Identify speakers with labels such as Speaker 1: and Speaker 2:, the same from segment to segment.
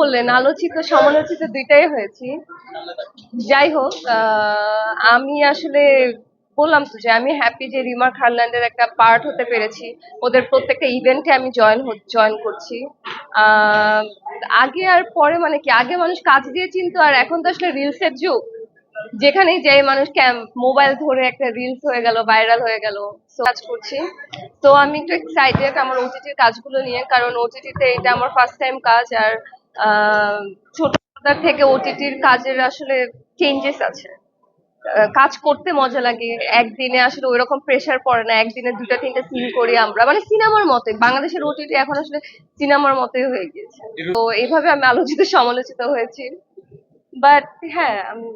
Speaker 1: বললেন, আলোচিত, সমালোচিত দুইটাই হয়েছি। যাই হোক আমি আসলে বললাম তো যে আমি হ্যাপি যে রিমা খারল্যান্ডের একটা পার্ট হতে পেরেছি। ওদের প্রত্যেকটা ইভেন্টে আমি জয়েন জয়েন করছি। আগে আর পরে মানে কি, আগে মানুষ কাজ দিয়ে চিনতো, আর এখন তো আসলে রিলসের যুগ। যেখানেই যাই, মানুষ মোবাইল ধরে একটা রিলস হয়ে গেল ভাইরাল হয়ে গেল কাজ করছি। তো আমি একটু এক্সাইটেড আমার ওটিটির কাজগুলো নিয়ে, কারণ ওটিটিতে এটা আমার ফার্স্ট টাইম কাজ, আর ছোটবেলা থেকে ওটিটির কাজের আসলে চেঞ্জেস আছে। কাজ করতে মজা লাগে। একদিনে আসলে ওই রকম প্রেশার পড়ে না। একদিনে দুটা তিনটা সিন করি আমরা। মানে সিনেমার মতে বাংলাদেশের ওটিটি এখন আসলে সিনেমার মতোই হয়ে গিয়েছে। তো এইভাবে আমি আলোচিত, সমালোচিত হয়েছি। বাট হ্যাঁ আমি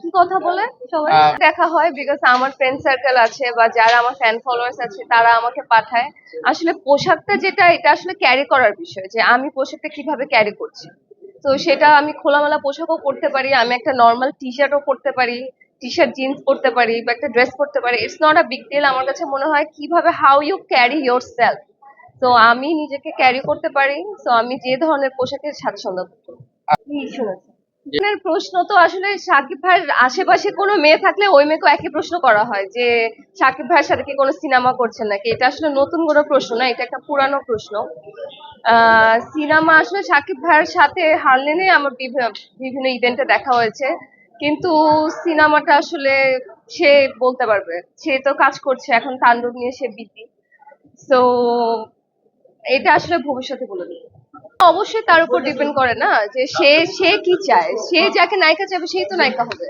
Speaker 1: কি কথা বলে সবাই? দেখা হয় বিকজ আমার ফ্রেন্ড সার্কেল আছে বা যারা আমার ফ্যান ফলোয়ার্স আছে তারা আমাকে পাঠায়। আসলে পোশাকটা যেটা এটা আসলে ক্যারি করার বিষয় যে আমি পোশাকটা কীভাবে ক্যারি করছি। তো সেটা আমি খোলামেলা পোশাকও পরতে পারি আমি একটা নর্মাল টি শার্টও পরতে পারি টি শার্ট জিন্স পরতে পারি বা একটা ড্রেস পরতে পারি। It's not a big deal আমার কাছে মনে হয় কীভাবে how you carry yourself তো আমি নিজেকে ক্যারি করতে পারি তো আমি যে ধরনের পোশাকের স্বাচ্ছন্দ্য করি। আপনার প্রশ্ন তো আসলে সাকিব ভাইয়ের আশেপাশে কোনো মেয়ে থাকলে ওই মেয়েকেও একই প্রশ্ন করা হয় যে সাকিব ভাইয়ের সাথে কি কোনো সিনেমা করছেন নাকি? এটা আসলে নতুন কোনো প্রশ্ন না, এটা একটা পুরানো প্রশ্ন। সিনেমা আসলে সাকিব ভাইয়ের সাথে হারলেনে আমার বিভিন্ন ইভেন্টে দেখা হয়েছে। কিন্তু সিনেমাটা আসলে সে বলতে পারবে, সে তো কাজ করছে, এখন তাণ্ডব নিয়ে সে বিজি। তো এটা আসলে ভবিষ্যতে বলে দেবে। অবশ্যই তার উপর ডিপেন্ড করে না যে সে সে কি চায়? সে যাকে নায়িকা চাইবে সেই তো নায়িকা হবে।